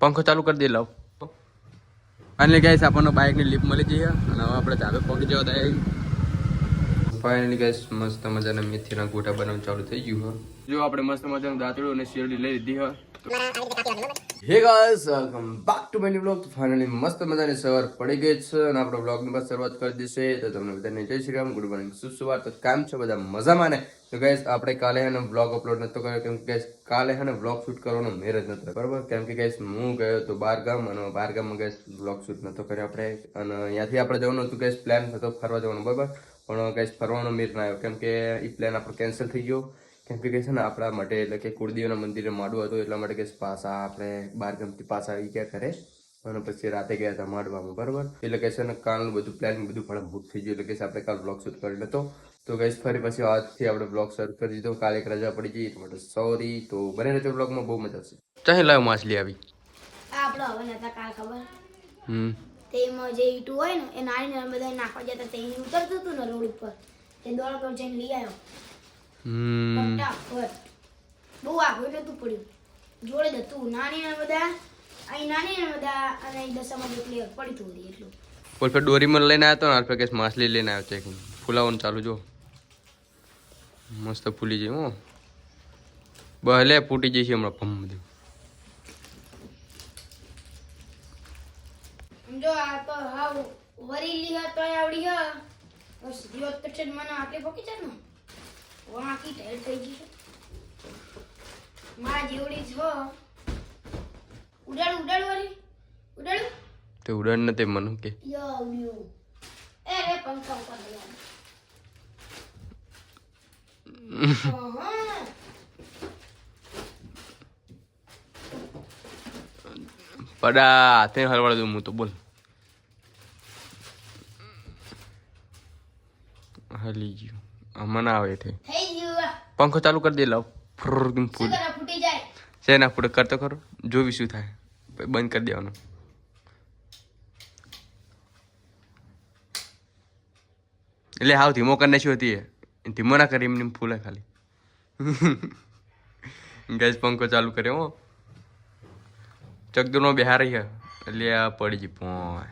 પંખો ચાલુ કરી દે, લાવ. ફાઇનલી ગાઈસ આપણને બાઇકની લીપ મળી જઈએ અને હવે આપણે ધાબે પહોંચી જવા થાય ફાઇનલી ગાઈસ મસ્ત મજાના મેથીના ગોટા બનાવવાનું ચાલુ થઈ ગયું, હો. જો આપણે મસ્ત મજાનું દાંતડું અને શેરડી લઈ લીધી હો hey guys welcome back to my blog finally મસ્ત મજાની સવાર પડી ગઈ છે અને આપણો બ્લોગની બસ શરૂઆત કરી દીશે તો તમને બધાને જય શ્રી રામ ગુડ મોર્નિંગ સુસવાર તો કામ છે બધા? મજામાં ને? તો ગાઈસ આપણે કાલે હેને બ્લોગ અપલોડ નતો કર્યો કેમ કે કાલે હેને વ્લોગ બ્લોગ શૂટ કરવાનો મેર જ નતો બરાબર? કેમ કે ગાઈસ હું ગયો તો બાર ગામ અને બાર ગામમાં ગાઈસ બ્લોગ શૂટ નતો કર્યો આપણે. અને અહીંયાથી આપણે જવાનું હતું ગાઈસ પ્લાન હતો ફરવા જવાનું બરાબર? પણ ગાઈસ ફરવાનો મેર ના આવ્યો કેમ કે એ પ્લાન આપણો કેન્સલ થઈ ગયો. કેમ કે કહે છે ને આપણા માટે એટલે કે કુળદેવના મંદિરે માડવું હતું એટલા માટે કે પાછા આપણે બાર ગમતી પાછા આવી ગયા ઘરે. અને પછી રાતે ગયા હતા માંડવામાં બરાબર? એટલે કે છે ને કાલનું બધું પ્લાનિંગ બધું પણ બુક થઈ ગયું એટલે કે આપણે કાલ બ્લોગ શૂટ કરી લેતો તો ગઈશ ફરી પછી આજથી આપણે બ્લોગ શરૂ કરી દીધો. કાલે એક રજા પડી ગઈ એટલા માટે સોરી તો બને રહેજો બ્લોગમાં બહુ મજા આવશે. ચાહે લાવ માછલી આવી. આપણો હવે નતા કાલ ખબર? હમ. તેમાં જે ઈટું હોય ને એ નાની નાની બધા નાખવા જતા તે ઉતરતું હતું ને રોડ ઉપર. તે દોડ પર જઈને લઈ આવ્યો. ફટાફટ. બહુ આગળ નતું પડ્યું જોડે જ હતું. નાની ને બધા અહીં નાની ને બધા અને અહીં દશામાં જેટલી પડી તું હતી એટલું. બોલ ફેર દોરીમાં લઈને આવ્યો હતો ને આપણે કે માછલી લઈને આવ્યો છે ફૂલાવાનું ચાલુ જો. મસ્ત ફૂલી જાય હો. બહલે ફૂટી જશે હમણાં ભમ બધું. જો આ તો હાવ વરી હ તો આવડી ગયા બસ જીવત તો છે મને. આટલી ફોકી છે ને? વાંકી ઢેર થઈ ગઈ છે. મારા જેવડી જો ઉડાડ ઉડાડ ઉડાડું ઉડાડ. તે ઉડાડ નથી મને કે. યો યો. એ રે પંખા ઉપર લઈ પડા તે હલવાડ દઉં હું તો બોલ. હલી ગયું. હમણાં ના આવે તે. આ. પંખો ચાલુ કરી દે લાવ. ફૂલ છે ના ફૂટે કરતો ખરો. જોવી શું થાય. બંધ કરી દેવાનું. એટલે હાવ ધીમો કરીને શું હતી એ. ધીમો ના કરી એમને એમ ફૂલે ખાલી. ગેસ પંખો ચાલુ કર્યો હો. ચકદુરનો બિહાર એટલે આ પડી ગઈ પોય.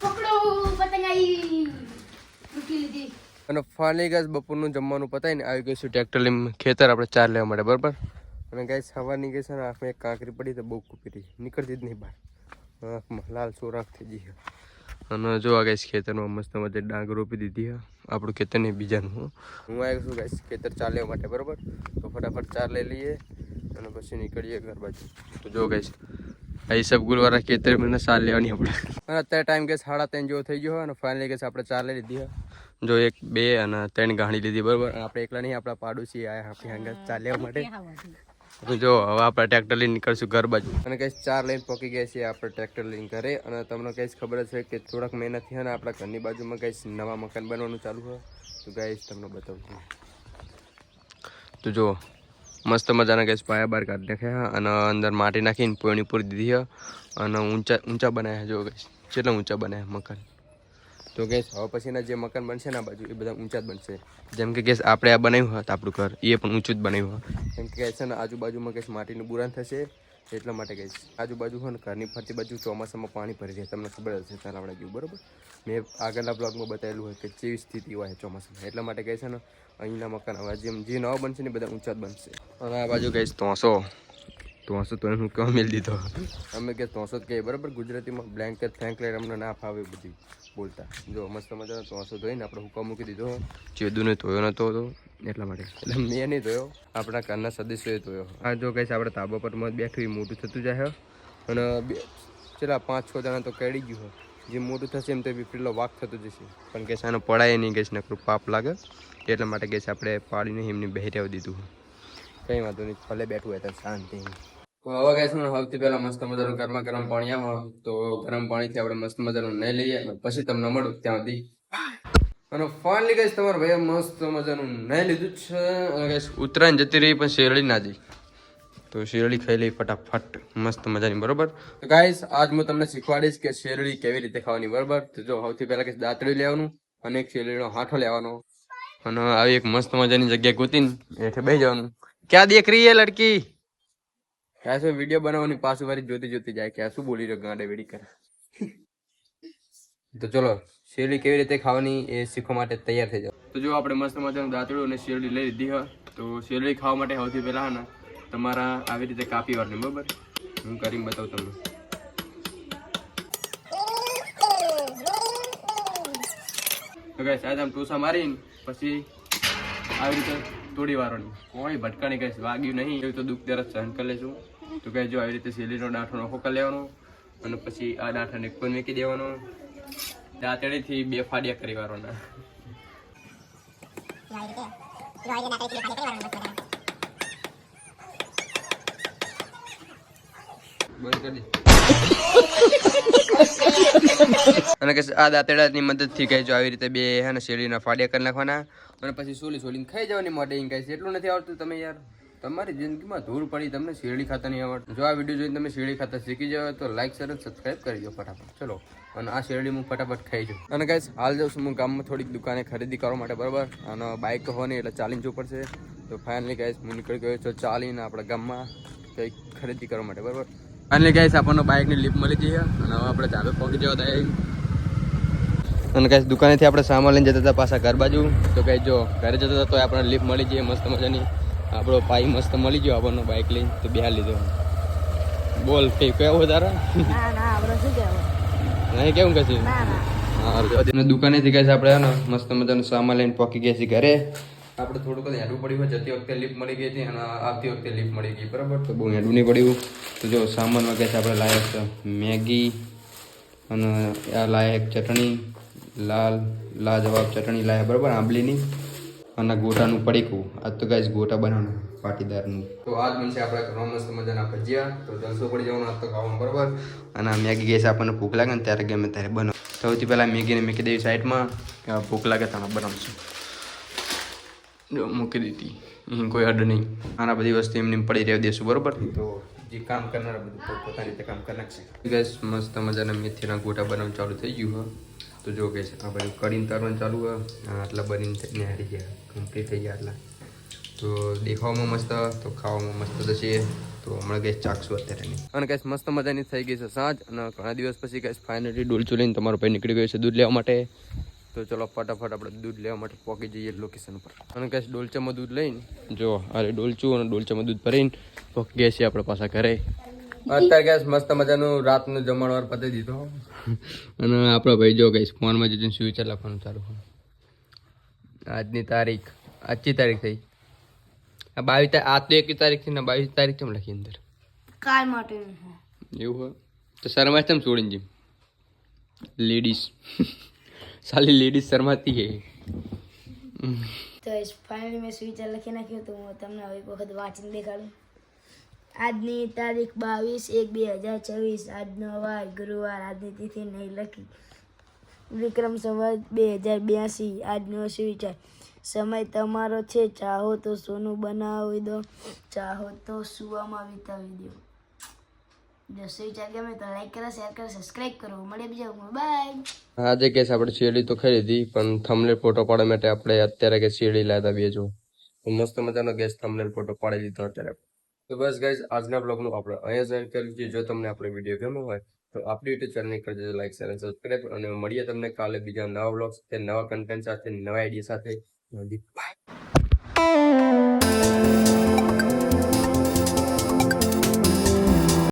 પકડો પતંગ આવી ફૂટી લીધી અને ફાઇનલી ગાઈસ બપોરનું જમવાનું પતાવીને આવી ગયું છે ટ્રેક્ટર લઈને ખેતર, આપણે ચાર લેવા માટે, બરાબર? અને ગાઈસ સવારની ગઈ છે ને, આંખમાં એક કાંકરી પડી તો બહુ કૂપી રહી. નીકળતી જ નહીં બહાર. આંખમાં લાલ સોરાખ થઈ ગઈ અને જો આ ગાઈસ ખેતરમાં મસ્ત મજે ડાંગ રોપી દીધી હા આપણું ખેતર નહીં, બીજાનું, હો. આવ્યો છું ગાઈસ ખેતર ચાર માટે, બરાબર? તો ફટાફટ ચાર લઈ લઈએ અને પછી નીકળીએ ઘર બાજુ. તો જો ગાઈસ આ હિસાબ ગુલવાળા ખેતર મને સાર લેવાની આપણે. અને અત્યારે ટાઈમ કે સાડા ત્રણ જેવો થઈ ગયો હોય અને ફાઇનલી કે આપણે ચાર લઈ લીધી જો એક બે અને ત્રણ ગાણી લીધી બરોબર? અને આપણે એકલા નહીં આપણા પાડોશી આયા આપણી હંગાત ચાર લેવા માટે. જો હવે આપણે ટ્રેક્ટર લઈને નીકળશું ઘર બાજુ. અને કઈ ચાર લઈને પહોંચી ગયા છીએ આપણે ટ્રેક્ટર લઈને ઘરે. અને તમને કઈ ખબર જ છે કે થોડાક મહિનાથી અને ને આપણા ઘરની બાજુમાં કઈ નવા મકાન બનવાનું ચાલુ હોય. તો ગાઈશ તમને બતાવું છું. તો જો મસ્ત મજાના ગેસ પાયા બહાર કાઢી નાખ્યા અને અંદર માટી નાખીને પોણી પૂરી દીધી અને ઊંચા ઊંચા બનાવ્યા જો ગેસ કેટલા ઊંચા બનાવ્યા મકાન? તો ગેસ હવે પછીના જે મકાન બનશે ને આ બાજુ, એ બધા ઊંચા જ બનશે. જેમ કે ગેસ આપણે આ બનાવ્યું હોત આપણું ઘર, એ પણ ઊંચું જ બનાવ્યું હતું. કેમ કે ગેસ છે ને આજુબાજુમાં ગેસ માટીનું બુરાન થશે. એટલા માટે કહીશ. આજુબાજુ હોય ને ઘરની ફરતી બાજુ ચોમાસામાં પાણી ભરી જાય. તમને ખબર હશે તાલાવડા જેવું બરાબર? મેં આગળના બ્લોગમાં બતાવેલું હોય કે જેવી સ્થિતિ હોય ચોમાસામાં. એટલા માટે કહે છે ને, અહીંના મકાન હવે જેમ જે નવા બનશે ને બધા ઊંચા જ બનશે. અને આ બાજુ ગઈ તોસો તોસો તો હું કહો મેળ દીધો. અમે કે તોસો જ કહીએ બરાબર? ગુજરાતીમાં બ્લેન્કેટ ફ્રેન્કલેટ અમને ના ફાવે બધી બોલતા. જો મસ્ત મજાનો તોસો ધોઈને આપણે હુકા મૂકી દીધો. ચેદુને ધોયો નતો તો એટલા માટે. એટલે મેં નહીં ધોયો આપણા ઘરના સદસ્યોએ ધોયો. આ જો કહીશ આપણે તાબા પર મત બેઠું મોટું થતું જાય અને બે ચલા પાંચ છ જણા તો કડી ગયું હોય જે મોટું થશે એમ તો પેલો વાક થતો જશે. પણ કેસ આનો પડાય નહીં ગઈશ નકરું પાપ લાગે. એટલા માટે કહીશ આપણે પાડીને એમને બહેરાવી દીધું. કંઈ વાંધો નહીં ભલે બેઠું હોય તો શાંતિ. હવે ગાઈસ, હું સૌથી પહેલા મસ્ત મજાનું ગરમા ગરમ પાણી આવે તો ગરમ પાણીથી આપણે મસ્ત મજાનું નહીં લઈએ પછી તમને મળું ત્યાં સુધી. અને ફાઇનલી ગાઈસ, તમારા ભાઈએ મસ્ત મજાનું નહીં લીધું છે, અને ગાઈસ, ઉત્તરાયણ જતી રહી, પણ શેરડી ના જઈ. તો શેરડી ખાઈ લઈ ફટાફટ, મસ્ત મજાની, બરોબર? તો ગાઈસ, આજ હું તમને શીખવાડીશ કે શેરડી કેવી રીતે ખાવાની, બરોબર? તો જો, સૌથી પહેલા કે દાંતડી લેવાનું, અને એક શેરડીનો હાથો લેવાનો. અને આવી એક મસ્ત મજાની જગ્યાએ ગોતીને એઠે બેસી જવાનું. ક્યાં દેખ રહી હે લડકી? આ વિડિયો બનાવવાની પાછું વારી જોતી જોતી જાય કે આ શું બોલી રહ્યો ગાંડે વેડી કરે. તો ચલો, શેરડી કેવી રીતે ખાવાની એ શીખવા માટે તૈયાર થઈ જાઓ. તો જો આપણે મસ્ત મજાનું દાંતડું અને શેરડી લઈ લીધી હોય તો શેરડી ખાવા માટે સૌથી પહેલાં ને તમારા આવી રીતે કાપી વાળને બરાબર? હું કરીને બતાવું તમને. તો ગાઈસ આમ ટૂસા મારીને પછી આવી રીતે તોડી વાળવાની કોઈ ભટકાણી કઈ વાગ્યું નહીં, એવું તો દુઃખ ત્યારે સહન કરી લેશું. તો કે જો આવી રીતે શેલીનો દાંઠો નોખો કરી લેવાનો અને પછી આ ડાંઠાને પણ મૂકી દેવાનો. દાંતડીથી બે ફાડિયા કરી વાળવાના અને કે આ દાંતેડાની મદદથી કહે જો આવી રીતે બે હે ને શેરડીના ફાડિયા કરી નાખવાના. અને પછી સોલી સોલીને ખાઈ જવાની માટે કહે છે. એટલું નથી આવડતું તમે યાર. તમારી જિંદગીમાં ધૂળ પડી તમને શેરડી ખાતા નહીં આવડે જો આ વીડિયો જોઈને તમે શેરડી ખાતા શીખી જાવ તો લાઈક શેર અને સબસ્ક્રાઈબ કરી દો ફટાફટ. ચલો, અને આ શેરડી હું ફટાફટ ખાઈ જાઉં. અને ગાઈસ હાલ જાઉં છું હું ગામમાં થોડીક દુકાને ખરીદી કરવા માટે, બરાબર? અને બાઇક નહીં એટલે ચાલીને જવું પડશે. તો ફાઇનલી ગાઈસ હું નીકળી ગયો છું ચાલીને આપણા ગામમાં કંઈક ખરીદી કરવા માટે, બરાબર? ફાઇનલી ગાઈસ આપણને બાઇકની લિફ્ટ મળી ગઈ અને હવે આપણે ચાલુ પહોંચી જવા થાય અને કઈ દુકાનેથી આપણે સામાન લઈને જતા હતા પાછા ઘર બાજુ. તો કઈ જો ઘરે જતા હતા તો આપણને લિફ્ટ મળી જઈએ મસ્ત મજાની. આપણો ભાઈ મસ્ત મળી ગયો આપણને બાઇક લઈને તો બિહાર લીધો બોલ કઈ કયો કહેવાય નહીં કેવું કશું ના દુકાનેથી કહે છે આપણે હે ને મસ્ત મજાનું સામાન લઈને પોકી ગયા છીએ ઘરે. આપણે થોડુંક હેડું પડ્યું હોય જતી વખતે લિફ્ટ મળી ગઈ હતી અને આવતી વખતે લિફ્ટ મળી ગઈ બરાબર? તો બહુ હેડવું નહીં પડ્યું. તો જો સામાનમાં કહે છે આપણે લાયક છે. મેગી અને આ લાયક ચટણી લાલ લાજવાબ ચટણી લાયા બરાબર આંબલીની. અને ગોટાનું પડીકું. આજ તો ગાઈસ ગોટા બનાવવાનું પાટીદારનું. તો આજ બનશે આપણે ઘરમાં મસ્ત મજાના ભજીયા. તો જલસો પડી જવાનું આજ તો ખાવાનું બરાબર. અને આ મેગી ગેસ આપણને ભૂખ લાગે ને ત્યારે ગમે ત્યારે બનો સૌથી પહેલાં મેગીને મૂકી દેવી સાઈડમાં. ભૂખ લાગે તો બનાવશું. જો મૂકી દીધી. કોઈ અડ નહીં. આના બધી વસ્તુ એમને એમ પડી રહેવા દેશું બરોબર? તો જે કામ કરનાર બધું પોતાની રીતે કામ કરી નાખશે. ગેસ મસ્ત મજાના મેથીના ગોટા બનાવવાનું ચાલુ થઈ ગયું હોય તો જો કે છે, આ બધું કડીને તરવાનું ચાલુ હોય આટલા બનીને હારી ગયા કમ્પ્લીટ થઈ ગયા આટલા. તો દેખાવામાં મસ્ત, તો ખાવામાં મસ્ત થશે તો હમણાં ગેસ ચાખશું અત્યારે અને ગેસ મસ્ત મજાની થઈ ગઈ છે સાંજ, અને ઘણા દિવસ પછી ગેસ ફાઇનલી ડોલચું લઈને તમારો ભાઈ નીકળી ગયો છે દૂધ લેવા માટે. તો ચલો ફટાફટ આપણે દૂધ લેવા માટે પહોંચી જઈએ લોકેશન પર અને ગેસ ડોલચામાં દૂધ લઈને, જો અરે ડોલચું અને ડોલચામાં દૂધ ભરીને પહોંચી ગયા છીએ આપણે પાછા ઘરે. અત્યારે ગેસ મસ્ત મજાનું રાતનું જમણવાર પતી દીધો. અને આપણો ભાઈ જો ગઈશ ફોનમાં જઈને ફ્યુચર લખવાનું ચાલુ આજની તારીખ આજની તારીખ થઈ. આ બાવીસ આ તો એકવી તારીખથી ને બાવીસ તારીખ કેમ લખી અંદર? કાલ માટે એવું હોય? તો શરમાશ કેમ છોડીને જીમ? લેડીઝ. સાલી લેડીઝ શરમાતી હે. તો ફાઇનલી મેં સ્વિચર લખી નાખ્યું તો હું તમને હવે એક વખત વાંચીને દેખાડું. આજની તારીખ બાવીસ એક બે હજાર છવ્વીસ. આજનો વાર ગુરુવાર. આજની તિથિ નહીં લખી વિક્રમ સંવત બે હજાર બ્યાસી. આજનો સુવિચાર. સમય તમારો છે. ચાહો તો સોનું બનાવી દો. ચાહો તો સુવામાં વિતાવી દો. જો સુવિચાર ગમે તો લાઈક કરો શેર કરો સબસ્ક્રાઈબ કરો. મળે બીજા બાય આજે કેસ આપણે શેરડી તો ખરીદી પણ થમલેર ફોટો પાડવા માટે આપણે અત્યારે કે શેરડી લાવ્યા બે મસ્ત મજાનો ગેસ થમલેર ફોટો પાડી દીધો અત્યારે. તો બસ ગાઈઝ આજના બ્લોગનું આપણે અહીંયા જોઈન કર્યું છે જો તમને આપણો વીડિયો ગમ્યો હોય, તો આપણી યુટ્યુબ ચેનલ કરી દેજો લાઈક શેર અને સબસ્ક્રાઈબ અને મળીએ તમને કાલે બીજા નવા બ્લોગ્સ કે નવા કન્ટેન્ટ સાથે, નવા આઈડિયા સાથે. બાય